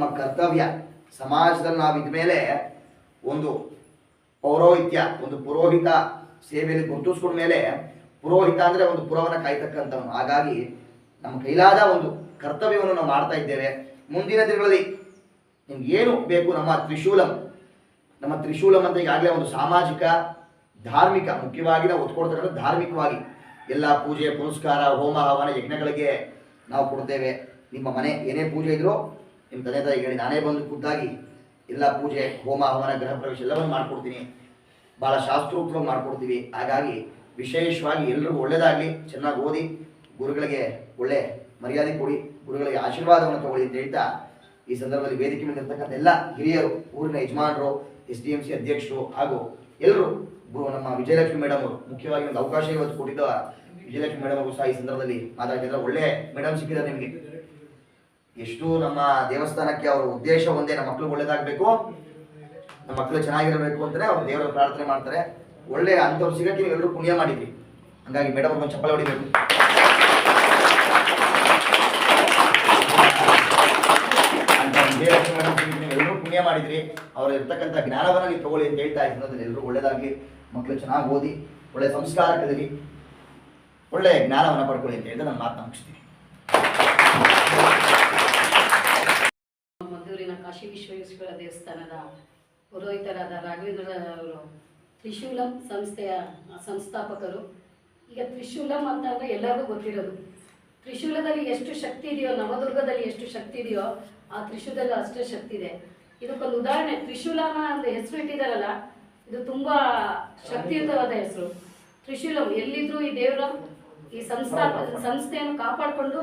ನಮ್ಮ ಕರ್ತವ್ಯ. ಸಮಾಜದಲ್ಲಿ ನಾವು ಇದ್ಮೇಲೆ ಒಂದು ಪೌರೋಹಿತ್ಯ, ಒಂದು ಪುರೋಹಿತ ಸೇವೆಯಲ್ಲಿ ಗುರುತಿಸ್ಕೊಂಡ ಮೇಲೆ ಪುರೋಹಿತ ಅಂದರೆ ಒಂದು ಪುರವನ್ನು ಕಾಯ್ತಕ್ಕಂಥವನು. ಹಾಗಾಗಿ ನಮ್ಮ ಕೈಲಾದ ಒಂದು ಕರ್ತವ್ಯವನ್ನು ನಾವು ಮಾಡ್ತಾ ಇದ್ದೇವೆ. ಮುಂದಿನ ದಿನಗಳಲ್ಲಿ ನಿಮ್ಗೆ ಏನು ಬೇಕು ನಮ್ಮ ತ್ರಿಶೂಲಂ. ನಮ್ಮ ತ್ರಿಶೂಲಂ ಅಂತ ಈಗಾಗಲೇ ಒಂದು ಸಾಮಾಜಿಕ, ಧಾರ್ಮಿಕ, ಮುಖ್ಯವಾಗಿ ನಾವು ಒತ್ಕೊಡ್ತಕ್ಕಂಥ ಧಾರ್ಮಿಕವಾಗಿ. ಎಲ್ಲ ಪೂಜೆ, ಪುನಸ್ಕಾರ, ಹೋಮ, ಹವನ, ಯಜ್ಞಗಳಿಗೆ ನಾವು ಕೊಡ್ತೇವೆ. ನಿಮ್ಮ ಮನೆ ಏನೇ ಪೂಜೆ ಇದ್ರೂ ನಿಮ್ಮ ತಂದೆ ತಾಯಿ ಹೇಳಿ, ನಾನೇ ಬಂದು ಖುದ್ದಾಗಿ ಎಲ್ಲ ಪೂಜೆ, ಹೋಮ, ಹವನ, ಗೃಹ ಪ್ರವೇಶ ಎಲ್ಲವನ್ನು ಮಾಡ್ಕೊಡ್ತೀನಿ. ಭಾಳ ಶಾಸ್ತ್ರೋಕ್ತವಾಗಿ ಮಾಡಿಕೊಡ್ತೀವಿ. ಹಾಗಾಗಿ ವಿಶೇಷವಾಗಿ ಎಲ್ಲರೂ ಒಳ್ಳೇದಾಗಲಿ, ಚೆನ್ನಾಗಿ ಓದಿ, ಗುರುಗಳಿಗೆ ಒಳ್ಳೆ ಮರ್ಯಾದೆ ಕೊಡಿ, ಗುರುಗಳಿಗೆ ಆಶೀರ್ವಾದವನ್ನು ತಗೊಳ್ಳಿ ಅಂತ ಹೇಳ್ತಾ ಈ ಸಂದರ್ಭದಲ್ಲಿ ವೇದಿಕೆ ಮೇಲೆ ಇರ್ತಕ್ಕಂಥ ಎಲ್ಲ ಹಿರಿಯರು, ಊರಿನ ಯಜಮಾನರು, ಎಸ್ ಡಿ ಎಂ ಸಿ ಅಧ್ಯಕ್ಷರು ಹಾಗೂ ಎಲ್ಲರೂ ನಮ್ಮ ವಿಜಯಲಕ್ಷ್ಮಿ ಮೇಡಮ್ ಅವರು, ಮುಖ್ಯವಾಗಿ ಒಂದು ಅವಕಾಶ ಇವತ್ತು ಕೊಟ್ಟಿದ್ದ ವಿಜಯಲಕ್ಷ್ಮಿ ಮೇಡಮ್ ಅವರು ಸಹ ಈ ಸಂದರ್ಭದಲ್ಲಿ ಮಾತಾಡ್ತಿದ್ದಾರೆ. ಒಳ್ಳೆ ಮೇಡಮ್ ಸಿಕ್ಕಿದ್ದಾರೆ ನಿಮಗೆ. ಎಷ್ಟು ನಮ್ಮ ದೇವಸ್ಥಾನಕ್ಕೆ ಅವರ ಉದ್ದೇಶ ಒಂದೇ, ನಮ್ಮ ಮಕ್ಕಳು ಒಳ್ಳೇದಾಗಬೇಕು, ನಮ್ಮ ಮಕ್ಕಳು ಚೆನ್ನಾಗಿರಬೇಕು ಅಂತಾನೆ ಅವ್ರು ದೇವರ ಪ್ರಾರ್ಥನೆ ಮಾಡ್ತಾರೆ. ಒಳ್ಳೆ ಅಂಥವ್ರು ಸಿಗಕ್ಕೆ ನೀವು ಎಲ್ಲರೂ ಪುಣ್ಯ ಮಾಡಿದ್ರಿ. ಹಂಗಾಗಿ ಮೇಡಮ್ ಒಂದು ಚಪ್ಪಲ ಹೊಡಿಬೇಕು. ಎಲ್ಲರೂ ಪುಣ್ಯ ಮಾಡಿದ್ರಿ. ಅವ್ರು ಇರ್ತಕ್ಕಂಥ ಜ್ಞಾನವನ್ನು ನೀವು ತಗೊಳ್ಳಿ ಅಂತ ಹೇಳ್ತಾ ಇದ್ದೀನಿ. ಎಲ್ಲರೂ ಒಳ್ಳೇದಾಗಲಿ. ಮಕ್ಕಳು ಚೆನ್ನಾಗಿ ಓದಿ, ಒಳ್ಳೆ ಸಂಸ್ಕಾರ ಕಲೀಲಿ ಒಳ್ಳೆ ಜ್ಞಾನವನ್ನು ಪಡ್ಕೊಳ್ಳಿ ಅಂತ ಹೇಳಿದ್ರೆ ನಾನು ಮದ್ದೂರಿನ ಕಾಶಿ ವಿಶ್ವೇಶ್ವರ ದೇವಸ್ಥಾನದ ಪುರೋಹಿತರಾದ ರಾಘವೇಂದ್ರ ಅವರು ತ್ರಿಶೂಲಂ ಸಂಸ್ಥೆಯ ಸಂಸ್ಥಾಪಕರು. ಈಗ ತ್ರಿಶೂಲಂ ಅಂತ ಅಂದರೆ ಎಲ್ಲರಿಗೂ ಗೊತ್ತಿರೋದು. ತ್ರಿಶೂಲದಲ್ಲಿ ಎಷ್ಟು ಶಕ್ತಿ ಇದೆಯೋ, ನವದುರ್ಗದಲ್ಲಿ ಎಷ್ಟು ಶಕ್ತಿ ಇದೆಯೋ, ಆ ತ್ರಿಶೂಲದಲ್ಲಿ ಅಷ್ಟೇ ಶಕ್ತಿ ಇದೆ. ಇದಕ್ಕೊಂದು ಉದಾಹರಣೆ ತ್ರಿಶೂಲನ ಅಂತ ಹೆಸರು ಇಟ್ಟಿದಾರಲ್ಲ, ಇದು ತುಂಬಾ ಶಕ್ತಿಯುತವಾದ ಹೆಸರು. ತ್ರಿಶೂಲಂ, ಎಲ್ಲಿದ್ರು ಈ ದೇವರ ಈ ಸಂಸ್ಥಾಪ ಸಂಸ್ಥೆಯನ್ನು ಕಾಪಾಡಿಕೊಂಡು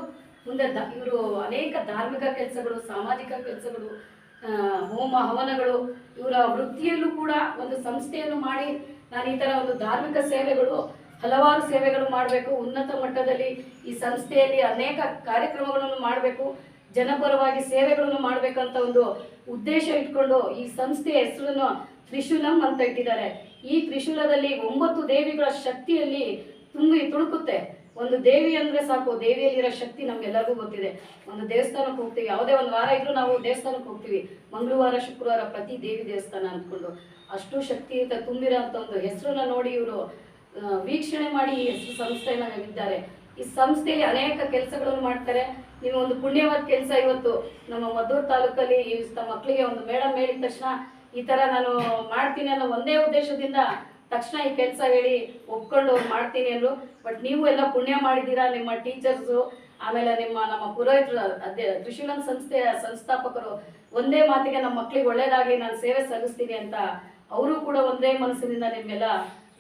ಮುಂದೆ ಇವರು ಅನೇಕ ಧಾರ್ಮಿಕ ಕೆಲಸಗಳು, ಸಾಮಾಜಿಕ ಕೆಲಸಗಳು ಹೋಮ ಹವನಗಳು, ಇವರ ವೃತ್ತಿಯಲ್ಲೂ ಕೂಡ ಒಂದು ಸಂಸ್ಥೆಯನ್ನು ಮಾಡಿ ನಾನು ಈ ಥರ ಒಂದು ಧಾರ್ಮಿಕ ಸೇವೆಗಳು, ಹಲವಾರು ಸೇವೆಗಳು ಮಾಡಬೇಕು. ಉನ್ನತ ಮಟ್ಟದಲ್ಲಿ ಈ ಸಂಸ್ಥೆಯಲ್ಲಿ ಅನೇಕ ಕಾರ್ಯಕ್ರಮಗಳನ್ನು ಮಾಡಬೇಕು. ಜನಪರವಾಗಿ ಸೇವೆಗಳನ್ನು ಮಾಡಬೇಕಂತ ಒಂದು ಉದ್ದೇಶ ಇಟ್ಕೊಂಡು ಈ ಸಂಸ್ಥೆಯ ಹೆಸರನ್ನು ತ್ರಿಶೂಲಂ ಅಂತ ಇಟ್ಟಿದ್ದಾರೆ. ಈ ತ್ರಿಶೂಲದಲ್ಲಿ ಒಂಬತ್ತು ದೇವಿಗಳ ಶಕ್ತಿಯಲ್ಲಿ ತುಂಬಿ ತುಳುಕುತ್ತೆ. ಒಂದು ದೇವಿ ಅಂದ್ರೆ ಸಾಕು, ದೇವಿಯಲ್ಲಿರೋ ಶಕ್ತಿ ನಮ್ಗೆಲ್ಲರಿಗೂ ಗೊತ್ತಿದೆ. ಒಂದು ದೇವಸ್ಥಾನಕ್ಕೆ ಹೋಗ್ತೀವಿ, ಯಾವುದೇ ಒಂದು ವಾರ ಇದ್ರೂ ನಾವು ದೇವಸ್ಥಾನಕ್ಕೆ ಹೋಗ್ತೀವಿ. ಮಂಗಳವಾರ, ಶುಕ್ರವಾರ ಪ್ರತಿ ದೇವಿ ದೇವಸ್ಥಾನ ಅಂದ್ಕೊಂಡು. ಅಷ್ಟು ಶಕ್ತಿಯುತ ತುಂಬಿರೋ ಅಂತ ಒಂದು ಹೆಸರನ್ನ ನೋಡಿ ಇವರು ವೀಕ್ಷಣೆ ಮಾಡಿ ಈ ಹೆಸರು ಸಂಸ್ಥೆಯನ್ನ ನೀಡಿದ್ದಾರೆ ಈ ಸಂಸ್ಥೆಯಲ್ಲಿ ಅನೇಕ ಕೆಲಸಗಳನ್ನು ಮಾಡ್ತಾರೆ. ನೀವು ಒಂದು ಪುಣ್ಯವಾದ ಕೆಲಸ ಇವತ್ತು, ನಮ್ಮ ಮದ್ದೂರು ತಾಲೂಕಲ್ಲಿ ಮಕ್ಕಳಿಗೆ ಒಂದು ಮೇಡಮ್ ಹೇಳಿದ ತಕ್ಷಣ ಈ ತರ ನಾನು ಮಾಡ್ತೀನಿ ಅನ್ನೋ ಒಂದೇ ಉದ್ದೇಶದಿಂದ ತಕ್ಷಣ ಈ ಕೆಲಸ ಹೇಳಿ ಒಪ್ಕೊಂಡು ಮಾಡ್ತೀನಿ ಅಂದರು. ಬಟ್ ನೀವು ಎಲ್ಲ ಪುಣ್ಯ ಮಾಡಿದ್ದೀರಾ ನಿಮ್ಮ ಟೀಚರ್ಸು ಆಮೇಲೆ ನಿಮ್ಮ ನಮ್ಮ ಪುರೋಹಿತರು, ಅದೇ ತ್ರಿಶೂಲಂ ಸಂಸ್ಥೆಯ ಸಂಸ್ಥಾಪಕರು ಒಂದೇ ಮಾತಿಗೆ ನಮ್ಮ ಮಕ್ಕಳಿಗೆ ಒಳ್ಳೇದಾಗಿ ನಾನು ಸೇವೆ ಸಲ್ಲಿಸ್ತೀನಿ ಅಂತ ಅವರು ಕೂಡ ಒಂದೇ ಮನಸ್ಸಿನಿಂದ ನಿಮ್ಮೆಲ್ಲ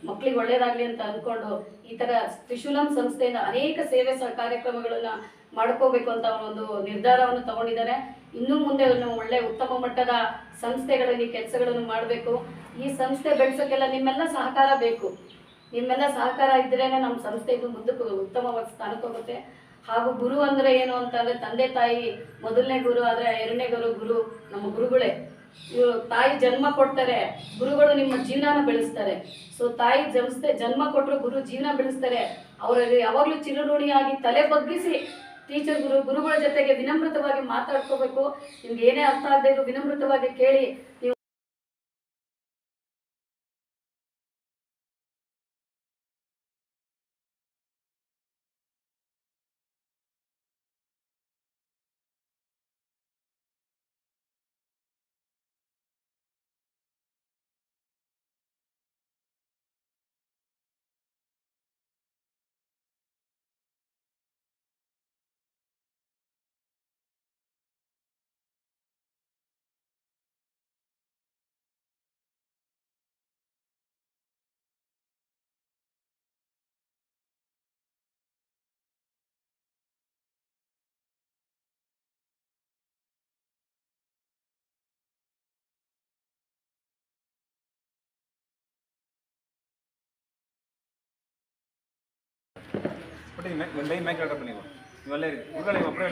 ಮಕ್ಕಳಿಗೆ ಒಳ್ಳೇದಾಗ್ಲಿ ಅಂತ ಅಂದ್ಕೊಂಡು ಈ ತರ ತ್ರಿಶೂಲಂ ಸಂಸ್ಥೆಯಿಂದ ಅನೇಕ ಸೇವೆ ಕಾರ್ಯಕ್ರಮಗಳನ್ನ ಮಾಡ್ಕೋಬೇಕು ಅಂತ ಒಂದು ನಿರ್ಧಾರವನ್ನು ತಗೊಂಡಿದ್ದಾರೆ. ಇನ್ನು ಮುಂದೆ ಒಳ್ಳೆ ಉತ್ತಮ ಮಟ್ಟದ ಸಂಸ್ಥೆಗಳಲ್ಲಿ ಕೆಲಸಗಳನ್ನು ಮಾಡಬೇಕು. ಈ ಸಂಸ್ಥೆ ಬೆಳೆಸೋಕ್ಕೆಲ್ಲ ನಿಮ್ಮೆಲ್ಲ ಸಹಕಾರ ಬೇಕು. ನಿಮ್ಮೆಲ್ಲ ಸಹಕಾರ ಇದ್ರೇನೆ ನಮ್ಮ ಸಂಸ್ಥೆ ಇದು ಮುಂದಕ್ಕೆ ಉತ್ತಮವಾದ ಸ್ಥಾನಕ್ಕೆ ಹೋಗುತ್ತೆ. ಹಾಗೂ ಗುರು ಅಂದ್ರೆ ಏನು ಅಂತಂದ್ರೆ ತಂದೆ ತಾಯಿ, ಮೊದಲನೇ ಗುರು ಆದ್ರೆ ಎರಡನೇ ಗುರು ಗುರು ನಮ್ಮ ಗುರುಗಳೇ. ತಾಯಿ ಜನ್ಮ ಕೊಡ್ತಾರೆ, ಗುರುಗಳು ನಿಮ್ಮ ಜೀವನ ಬೆಳೆಸ್ತಾರೆ. ಸೊ ತಾಯಿ ಜನ್ಮ ಕೊಟ್ಟರು ಗುರು ಜೀವನ ಬೆಳೆಸ್ತಾರೆ. ಅವರಲ್ಲಿ ಯಾವಾಗಲೂ ಚಿರಋಣಿಯಾಗಿ ತಲೆ ಬಗ್ಗಿಸಿ ಟೀಚರ್ ಗುರು, ಗುರುಗಳ ಜೊತೆಗೆ ವಿನಮ್ರತವಾಗಿ ಮಾತಾಡ್ಕೋಬೇಕು. ನಿಮ್ಗೆ ಏನೇ ಅರ್ಥ ಆಗದೆ ಇರೋ ವಿನಮ್ರತವಾಗಿ ಕೇಳಿ. ನೀವು ಬಟ್ ಲೈನ್ ಮ್ಯಾಕ್ ಹೇಳ್ರಪ್ಪ ನೀವು ನೀವಲ್ಲೇ ಇರಿ ಗುರುಗಳೇ ಒಬ್ಬರೇ